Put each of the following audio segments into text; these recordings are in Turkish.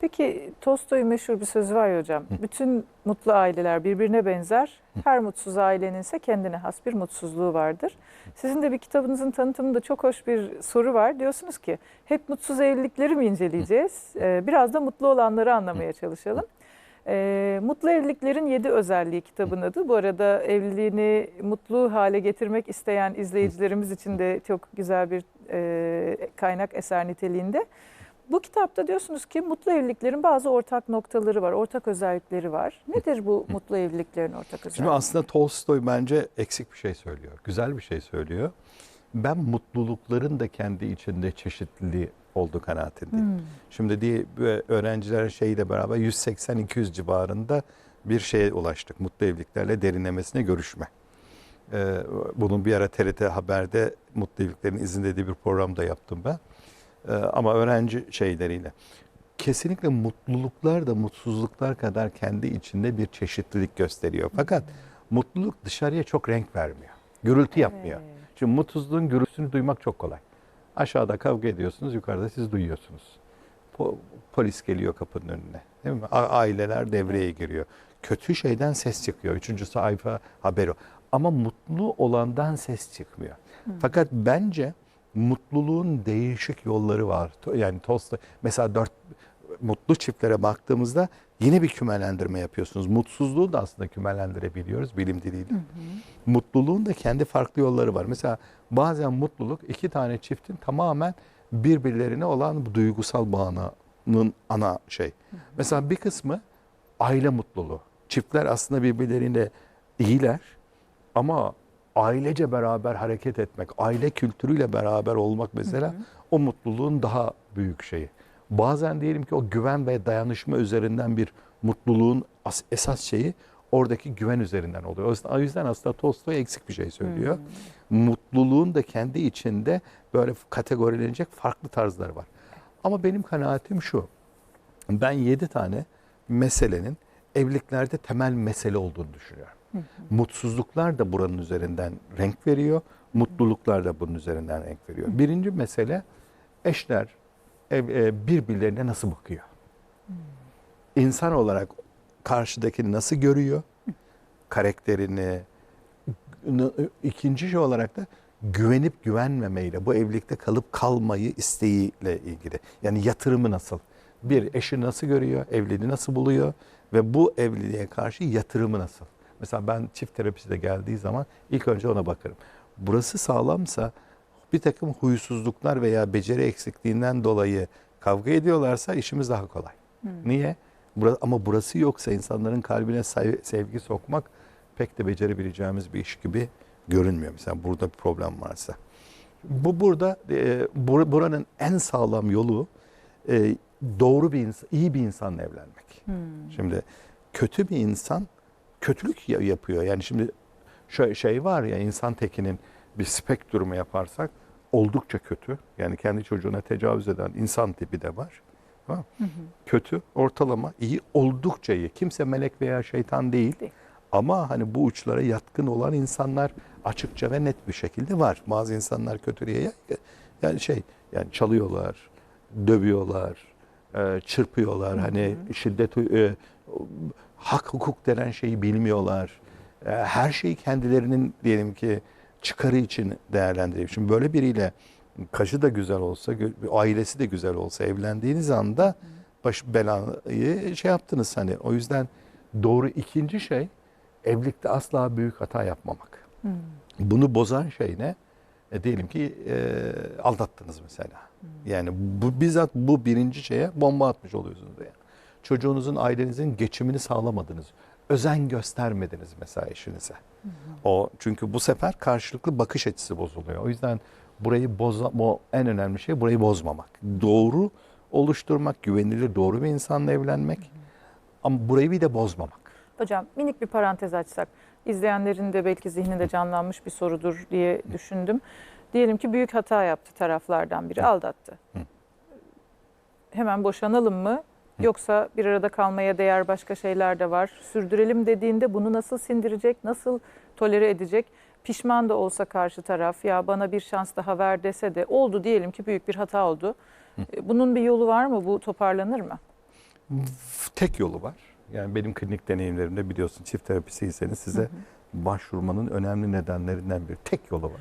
Peki Tolstoy'un meşhur bir sözü var ya hocam. Bütün mutlu aileler birbirine benzer. Her mutsuz ailenin ise kendine has bir mutsuzluğu vardır. Sizin de bir kitabınızın tanıtımında çok hoş bir soru var. Diyorsunuz ki hep mutsuz evlilikleri mi inceleyeceğiz? Ee, biraz da mutlu olanları anlamaya çalışalım. Ee, mutlu evliliklerin yedi özelliği kitabın adı. Bu arada evliliğini mutlu hale getirmek isteyen izleyicilerimiz için de çok güzel bir e, kaynak eser niteliğinde. Bu kitapta diyorsunuz ki mutlu evliliklerin bazı ortak noktaları var, ortak özellikleri var. Nedir bu mutlu evliliklerin ortak Şimdi özellikleri? aslında Tolstoy bence eksik bir şey söylüyor. Güzel bir şey söylüyor. Ben mutlulukların da kendi içinde çeşitliliği olduğu kanaatindeyim. Hmm. Şimdi diye böyle öğrencilerin şeyiyle beraber 180-200 civarında bir şeye ulaştık. Mutlu evliliklerle derinlemesine görüşme. Ee, bunun bir ara TRT Haber'de Mutlu Evliliklerin izin dediği bir programda yaptım ben. Ee, ama öğrenci şeyleriyle. Kesinlikle mutluluklar da mutsuzluklar kadar kendi içinde bir çeşitlilik gösteriyor. Fakat mutluluk dışarıya çok renk vermiyor. Gürültü yapmıyor. Şimdi mutsuzluğun gürültüsünü duymak çok kolay. Aşağıda kavga ediyorsunuz, yukarıda siz duyuyorsunuz. Po- polis geliyor kapının önüne. Değil mi? A- aileler devreye giriyor. Kötü şeyden ses çıkıyor. Üçüncü sayfa haber o. Ama mutlu olandan ses çıkmıyor. Fakat bence mutluluğun değişik yolları var. Yani Tolstoy mesela dört mutlu çiftlere baktığımızda yine bir kümelendirme yapıyorsunuz. Mutsuzluğu da aslında kümelendirebiliyoruz bilim diliyle. Mutluluğun da kendi farklı yolları var. Mesela bazen mutluluk iki tane çiftin tamamen birbirlerine olan bu duygusal bağının ana şey. Mesela bir kısmı aile mutluluğu. Çiftler aslında birbirleriyle iyiler ama ailece beraber hareket etmek, aile kültürüyle beraber olmak mesela o mutluluğun daha büyük şeyi. Bazen diyelim ki o güven ve dayanışma üzerinden bir mutluluğun as- esas şeyi oradaki güven üzerinden oluyor. O yüzden- aslında Tolstoy eksik bir şey söylüyor. Mutluluğun da kendi içinde böyle kategorilenecek farklı tarzları var. Ama benim kanaatim şu. Ben yedi tane meselenin evliliklerde temel mesele olduğunu düşünüyorum. Mutsuzluklar da buranın üzerinden renk veriyor. Mutluluklar da bunun üzerinden renk veriyor. Birinci mesele eşler ev- e, birbirlerine nasıl bakıyor? İnsan olarak karşıdakini nasıl görüyor? Karakterini. N- İkinci şey olarak da güvenip güvenmemeyle bu evlilikte kalıp kalmayı isteğiyle ilgili. Yani yatırımı nasıl? Bir eşi nasıl görüyor? Evliliği nasıl buluyor? Ve bu evliliğe karşı yatırımı nasıl? Mesela ben çift terapisi de geldiği zaman ilk önce ona bakarım. Burası sağlamsa bir takım huysuzluklar veya beceri eksikliğinden dolayı kavga ediyorlarsa işimiz daha kolay. Niye? Bura- ama burası yoksa insanların kalbine sevgi sokmak pek de becerebileceğimiz bir iş gibi görünmüyor. Mesela burada bir problem varsa. Bu burada e, bur- buranın en sağlam yolu e, doğru bir insan, iyi bir insanla evlenmek. Şimdi kötü bir insan kötülük ya- yapıyor. Yani şimdi şöyle şey var ya insan tekinin bir spektrumu yaparsak oldukça kötü. Yani kendi çocuğuna tecavüz eden insan tipi de var. Tamam mı? Kötü, ortalama, iyi, oldukça iyi. Kimse melek veya şeytan değil. Değil. Ama hani bu uçlara yatkın olan insanlar açıkça ve net bir şekilde var. Bazı insanlar kötülüğe ya- yani şey yani çalıyorlar, dövüyorlar, çırpıyorlar. Hani şiddet e, hak hukuk denen şeyi bilmiyorlar. E, her şeyi kendilerinin diyelim ki çıkarı için değerlendiriyor. Şimdi böyle biriyle kaşı da güzel olsa, ailesi de güzel olsa evlendiğiniz anda baş belayı şey yaptınız hani. O yüzden doğru ikinci şey evlilikte asla büyük hata yapmamak. Bunu bozan şey ne? E, diyelim ki e, aldattınız mesela. Yani bu bizzat bu birinci şeye bomba atmış oluyorsunuz yani. Çocuğunuzun, ailenizin geçimini sağlamadınız. Özen göstermediniz mesela eşinize. O çünkü bu sefer karşılıklı bakış açısı bozuluyor. O yüzden burayı boza, bu en önemli şey burayı bozmamak. Doğru oluşturmak, güvenilir doğru bir insanla evlenmek. Ama burayı bir de bozmamak. Hocam minik bir parantez açsak. İzleyenlerin de belki zihninde canlanmış bir sorudur diye düşündüm. Diyelim ki büyük hata yaptı taraflardan biri, aldattı. Hemen boşanalım mı? Yoksa bir arada kalmaya değer başka şeyler de var. Sürdürelim dediğinde bunu nasıl sindirecek, nasıl tolere edecek? Pişman da olsa karşı taraf ya bana bir şans daha ver dese de oldu diyelim ki büyük bir hata oldu. E, Bunun bir yolu var mı? Bu toparlanır mı? tek yolu var. Yani benim klinik deneyimlerimde biliyorsun çift terapisiyseniz size başvurmanın önemli nedenlerinden biri tek yolu var.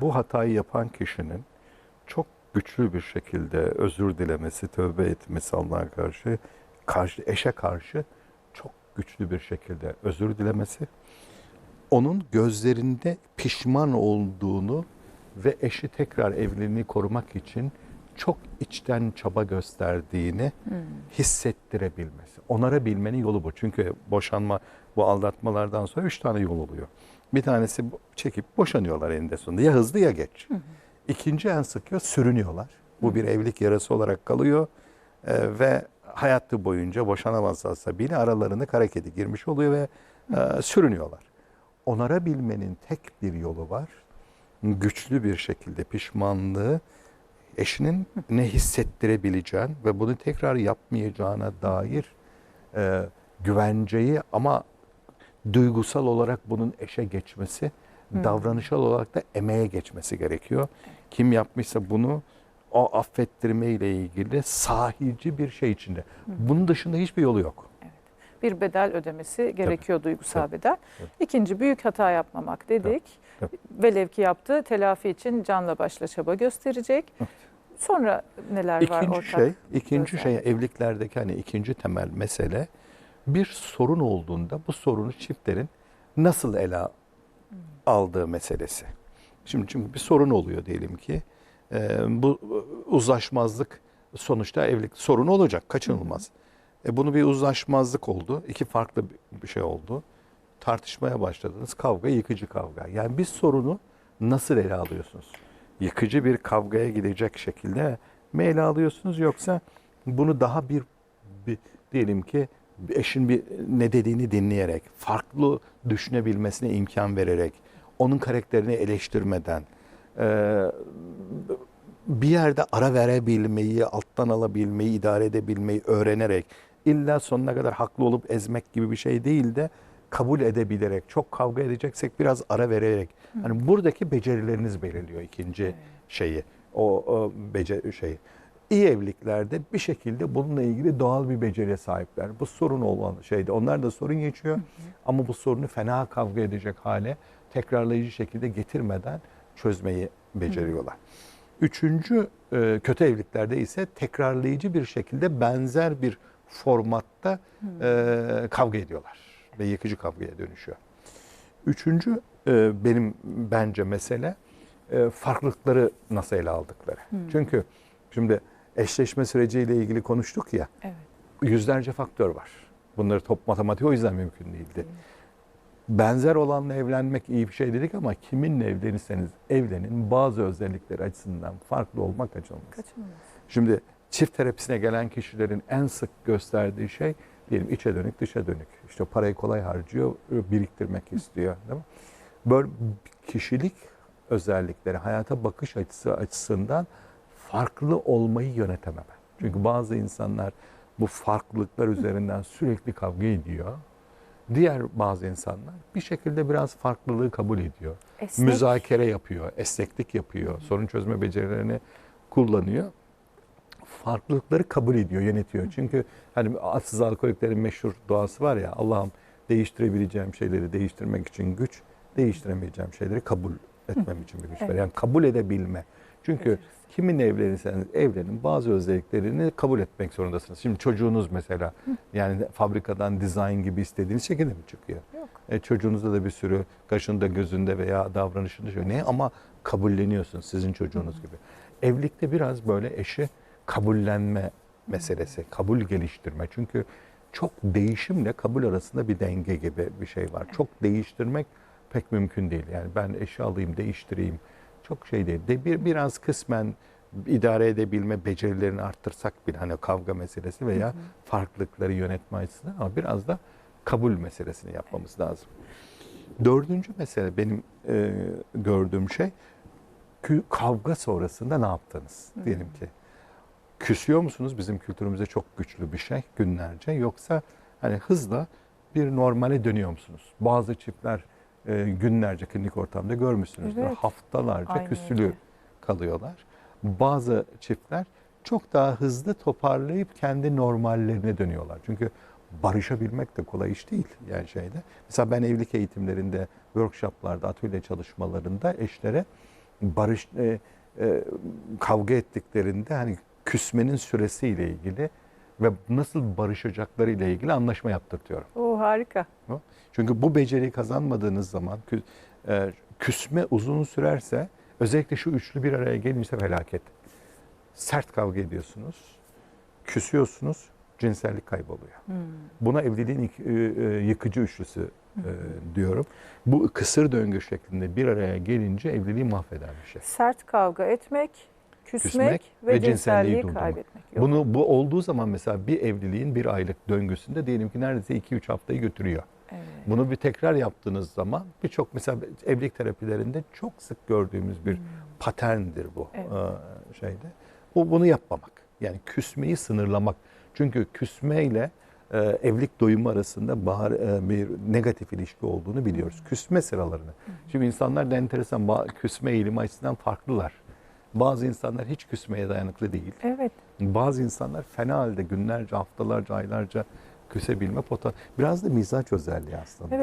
Bu hatayı yapan kişinin çok güçlü bir şekilde özür dilemesi, tövbe etmesi Allah'a karşı, karşı eşe karşı çok güçlü bir şekilde özür dilemesi, onun gözlerinde pişman olduğunu ve eşi tekrar evliliğini korumak için çok içten çaba gösterdiğini hissettirebilmesi. Onarabilmenin yolu bu. Çünkü boşanma, bu aldatmalardan sonra üç tane yol oluyor. Bir tanesi çekip boşanıyorlar eninde sonunda. Ya hızlı ya geç. İkinci en sık yol sürünüyorlar. Bu bir evlilik yarası olarak kalıyor. Ee, ve hayatı boyunca boşanamazlarsa bile aralarına kara kedi girmiş oluyor ve e, sürünüyorlar. Onarabilmenin tek bir yolu var. Güçlü bir şekilde pişmanlığı eşinin ne hissettirebileceğin ve bunu tekrar yapmayacağına dair e, güvenceyi ama duygusal olarak bunun eşe geçmesi, davranışsal olarak da emeğe geçmesi gerekiyor. Kim yapmışsa bunu o affettirme ile ilgili sahici bir şey içinde. Bunun dışında hiçbir yolu yok. Bir bedel ödemesi gerekiyor duygusal tabii, bedel. tabii. İkinci büyük hata yapmamak dedik. tabii. Velev ki yaptığı telafi için canla başla çaba gösterecek. Sonra neler var İkinci ortak? şey, ikinci şey evliliklerdeki hani ikinci temel mesele bir sorun olduğunda bu sorunu çiftlerin nasıl ele aldığı meselesi. Şimdi çünkü bir sorun oluyor diyelim ki e, bu uzlaşmazlık sonuçta evlilik sorunu olacak kaçınılmaz. E, bunu bir uzlaşmazlık oldu. iki farklı bir şey oldu. Tartışmaya başladınız. Kavga yıkıcı kavga. Yani bir sorunu nasıl ele alıyorsunuz? Yıkıcı bir kavgaya gidecek şekilde mi ele alıyorsunuz yoksa bunu daha bir, bir diyelim ki eşin bir ne dediğini dinleyerek, farklı düşünebilmesine imkan vererek, onun karakterini eleştirmeden, eee, bir yerde ara verebilmeyi, alttan alabilmeyi, idare edebilmeyi öğrenerek illa sonuna kadar haklı olup ezmek gibi bir şey değil de kabul edebilerek, çok kavga edeceksek biraz ara vererek. Hani buradaki becerileriniz belirliyor ikinci şeyi. O, o beceri şeyi. İyi evliliklerde bir şekilde bununla ilgili doğal bir beceriye sahipler. Bu sorun olan şeyde. Onlar da sorun geçiyor ama bu sorunu fena kavga edecek hale tekrarlayıcı şekilde getirmeden çözmeyi beceriyorlar. Üçüncü e, kötü evliliklerde ise tekrarlayıcı bir şekilde benzer bir formatta e, kavga ediyorlar ve yıkıcı kavgaya dönüşüyor. Üçüncü e, benim bence mesele e, farklılıkları nasıl ele aldıkları. Çünkü şimdi eşleşme süreciyle ilgili konuştuk ya Evet. yüzlerce faktör var. Bunları top matematik o yüzden mümkün değildi. Benzer olanla evlenmek iyi bir şey dedik ama kiminle evlenirseniz evlenin bazı özellikleri açısından farklı olmak kaçınılmaz. Kaçınılmaz. Şimdi çift terapisine gelen kişilerin en sık gösterdiği şey diyelim içe dönük dışa dönük. İşte parayı kolay harcıyor, biriktirmek istiyor. Değil mi? Böyle kişilik özellikleri, hayata bakış açısı açısından farklı olmayı yönetememe. Çünkü bazı insanlar bu farklılıklar üzerinden sürekli kavga ediyor. Diğer bazı insanlar bir şekilde biraz farklılığı kabul ediyor. Esnek. Müzakere yapıyor, esneklik yapıyor, sorun çözme becerilerini kullanıyor. Farklılıkları kabul ediyor, yönetiyor. Çünkü hani atsız alkoliklerin meşhur duası var ya Allah'ım değiştirebileceğim şeyleri değiştirmek için güç, değiştiremeyeceğim şeyleri kabul etmem için bir güç. Evet. Yani kabul edebilme. Çünkü kiminle evlenirseniz evlenin bazı özelliklerini kabul etmek zorundasınız. Şimdi çocuğunuz mesela yani fabrikadan dizayn gibi istediğiniz şekilde mi çıkıyor? Yok. E, çocuğunuzda da bir sürü kaşında, gözünde veya davranışında şey ne ama kabulleniyorsunuz sizin çocuğunuz gibi. Evlilikte biraz böyle eşi kabullenme meselesi, kabul geliştirme. Çünkü çok değişimle kabul arasında bir denge gibi bir şey var. Çok değiştirmek pek mümkün değil. Yani ben eşi alayım, değiştireyim. Çok şey değil. De bir biraz kısmen idare edebilme becerilerini arttırsak bile hani kavga meselesi veya farklılıkları yönetme açısından ama biraz da kabul meselesini yapmamız lazım. Dördüncü mesele benim e, gördüğüm şey kavga sonrasında ne yaptınız diyelim ki. Küsüyor musunuz? Bizim kültürümüzde çok güçlü bir şey günlerce yoksa hani hızla bir normale dönüyor musunuz? Bazı çiftler e, günlerce klinik ortamda görmüşsünüzdür. Evet. Haftalarca Aynı küsülü evde. kalıyorlar. Bazı çiftler çok daha hızlı toparlayıp kendi normallerine dönüyorlar. Çünkü barışabilmek de kolay iş değil yani şeyde. Mesela ben evlilik eğitimlerinde, workshoplarda, atölye çalışmalarında eşlere barış e, e, kavga ettiklerinde hani küsmenin süresiyle ilgili ve nasıl barışacakları ile ilgili anlaşma yaptırtıyorum. O harika. Çünkü bu beceriyi kazanmadığınız zaman e, küsme uzun sürerse özellikle şu üçlü bir araya gelince felaket. Sert kavga ediyorsunuz, küsüyorsunuz, cinsellik kayboluyor. Hmm. Buna evliliğin e, e, yıkıcı üçlüsü e, diyorum. Bu kısır döngü şeklinde bir araya gelince evliliği mahveden bir şey. Sert kavga etmek, küsmek, Küsmek ve, ve cinselliği cinselliği kaybetmek. Yok. Bunu bu olduğu zaman mesela bir evliliğin bir aylık döngüsünde diyelim ki neredeyse 2-3 haftayı götürüyor. Evet. Bunu bir tekrar yaptığınız zaman birçok mesela evlilik terapilerinde çok sık gördüğümüz bir paterndir bu Evet. e, şeyde. Bu bunu yapmamak. Yani küsmeyi sınırlamak. Çünkü küsmeyle e, evlilik doyumu arasında bahar, e, bir negatif ilişki olduğunu biliyoruz. Küsme sıralarını. Şimdi insanlar da enteresan küsme eğilimi açısından farklılar. Bazı insanlar hiç küsmeye dayanıklı değil. Evet. Bazı insanlar fena halde günlerce, haftalarca, aylarca küsebilme potansiyeli. Biraz da mizaç özelliği aslında. Evet